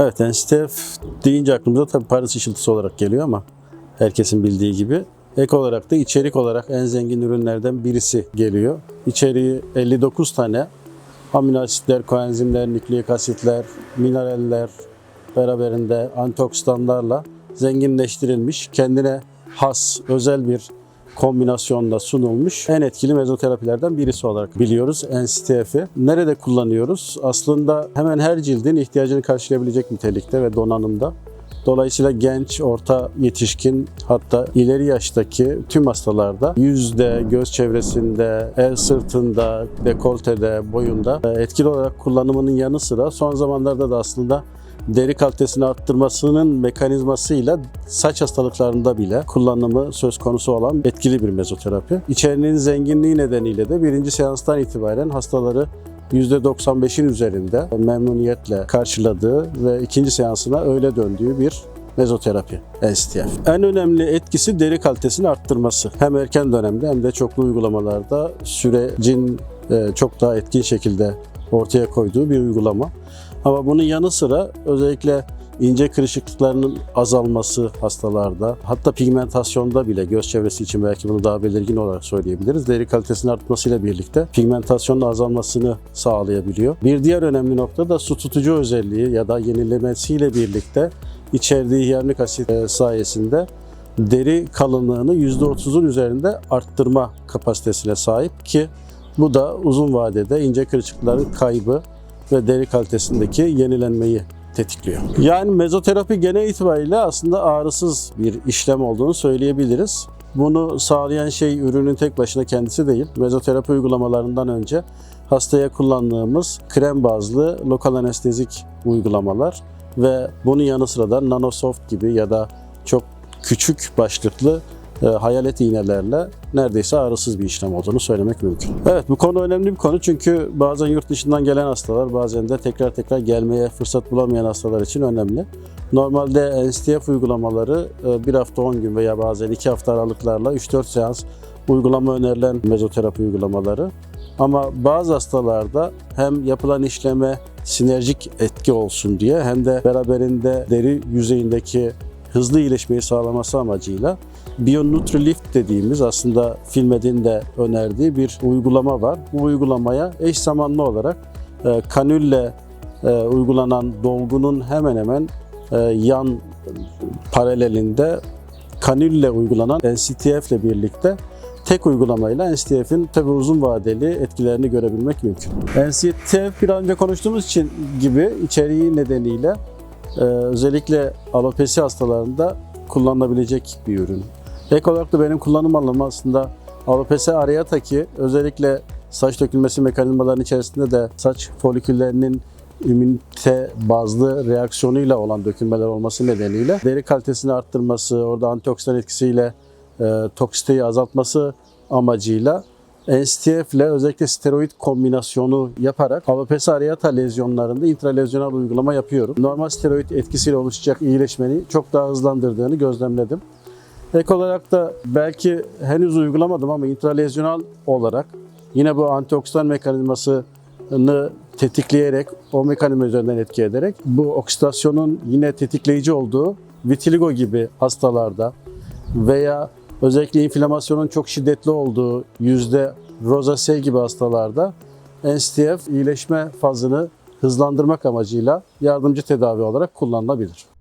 Evet, NSTF deyince aklımıza tabii Paris ışıltısı olarak geliyor ama herkesin bildiği gibi. Ek olarak da içerik olarak en zengin ürünlerden birisi geliyor. İçeriği 59 tane amino asitler, koenzimler, nükleik asitler, mineraller beraberinde antioksidanlarla zenginleştirilmiş, kendine has, özel bir kombinasyonda sunulmuş en etkili mezoterapilerden birisi olarak biliyoruz NSTF'i. Nerede kullanıyoruz? Aslında hemen her cildin ihtiyacını karşılayabilecek nitelikte ve donanımda. Dolayısıyla genç, orta yetişkin hatta ileri yaştaki tüm hastalarda yüzde, göz çevresinde, el sırtında, dekoltede, boyunda e, etkili olarak kullanımının yanı sıra son zamanlarda da aslında deri kalitesini arttırmasının mekanizmasıyla saç hastalıklarında bile kullanımı söz konusu olan etkili bir mezoterapi. İçeriğinin zenginliği nedeniyle de birinci seanstan itibaren hastaları %95'in üzerinde memnuniyetle karşıladığı ve ikinci seansına öyle döndüğü bir mezoterapi STF. En önemli etkisi deri kalitesini arttırması. Hem erken dönemde hem de çoklu uygulamalarda sürecin e, çok daha etkin şekilde ortaya koyduğu bir uygulama. Ama bunun yanı sıra özellikle ince kırışıklıklarının azalması hastalarda, hatta pigmentasyonda bile göz çevresi için belki bunu daha belirgin olarak söyleyebiliriz. Deri kalitesinin artmasıyla birlikte pigmentasyonun azalmasını sağlayabiliyor. Bir diğer önemli nokta da su tutucu özelliği ya da yenilemesiyle birlikte içerdiği hyaluronik asit e, sayesinde deri kalınlığını %30'un üzerinde arttırma kapasitesine sahip ki bu da uzun vadede ince kırışıklıkların kaybı ve deri kalitesindeki yenilenmeyi tetikliyor. Yani mezoterapi genel itibariyle aslında ağrısız bir işlem olduğunu söyleyebiliriz. Bunu sağlayan şey ürünün tek başına kendisi değil. Mezoterapi uygulamalarından önce hastaya kullandığımız krem bazlı lokal anestezik uygulamalar ve bunun yanı sıra da nanosoft gibi ya da çok küçük başlıklı hayalet iğnelerle neredeyse ağrısız bir işlem olduğunu söylemek mümkün. Evet bu konu önemli bir konu çünkü bazen yurt dışından gelen hastalar bazen de tekrar tekrar gelmeye fırsat bulamayan hastalar için önemli. Normalde NSTF uygulamaları e, bir hafta 10 gün veya bazen 2 hafta aralıklarla 3-4 seans uygulama önerilen mezoterapi uygulamaları. Ama bazı hastalarda hem yapılan işleme sinerjik etki olsun diye hem de beraberinde deri yüzeyindeki hızlı iyileşmeyi sağlaması amacıyla BioNutriLift dediğimiz aslında Filmed'in de önerdiği bir uygulama var. Bu uygulamaya eş zamanlı olarak e, kanülle e, uygulanan dolgunun hemen hemen e, yan paralelinde kanülle uygulanan NCTF ile birlikte tek uygulamayla NCTF'in tabi uzun vadeli etkilerini görebilmek mümkün. NCTF bir önce konuştuğumuz için gibi içeriği nedeniyle özellikle alopesi hastalarında kullanılabilecek bir ürün. Ek olarak da benim kullanım alanım aslında alopesi areata ki özellikle saç dökülmesi mekanizmalarının içerisinde de saç foliküllerinin ümünite bazlı reaksiyonuyla olan dökülmeler olması nedeniyle deri kalitesini arttırması, orada antioksidan etkisiyle e, toksiteyi azaltması amacıyla NSTF ile özellikle steroid kombinasyonu yaparak alopecia areata lezyonlarında intralezyonel uygulama yapıyorum. Normal steroid etkisiyle oluşacak iyileşmeni çok daha hızlandırdığını gözlemledim. Ek olarak da belki henüz uygulamadım ama intralezyonel olarak yine bu antioksidan mekanizmasını tetikleyerek, o mekanizma üzerinden etki ederek bu oksidasyonun yine tetikleyici olduğu vitiligo gibi hastalarda veya özellikle inflamasyonun çok şiddetli olduğu yüzde rozasea gibi hastalarda NSTF iyileşme fazını hızlandırmak amacıyla yardımcı tedavi olarak kullanılabilir.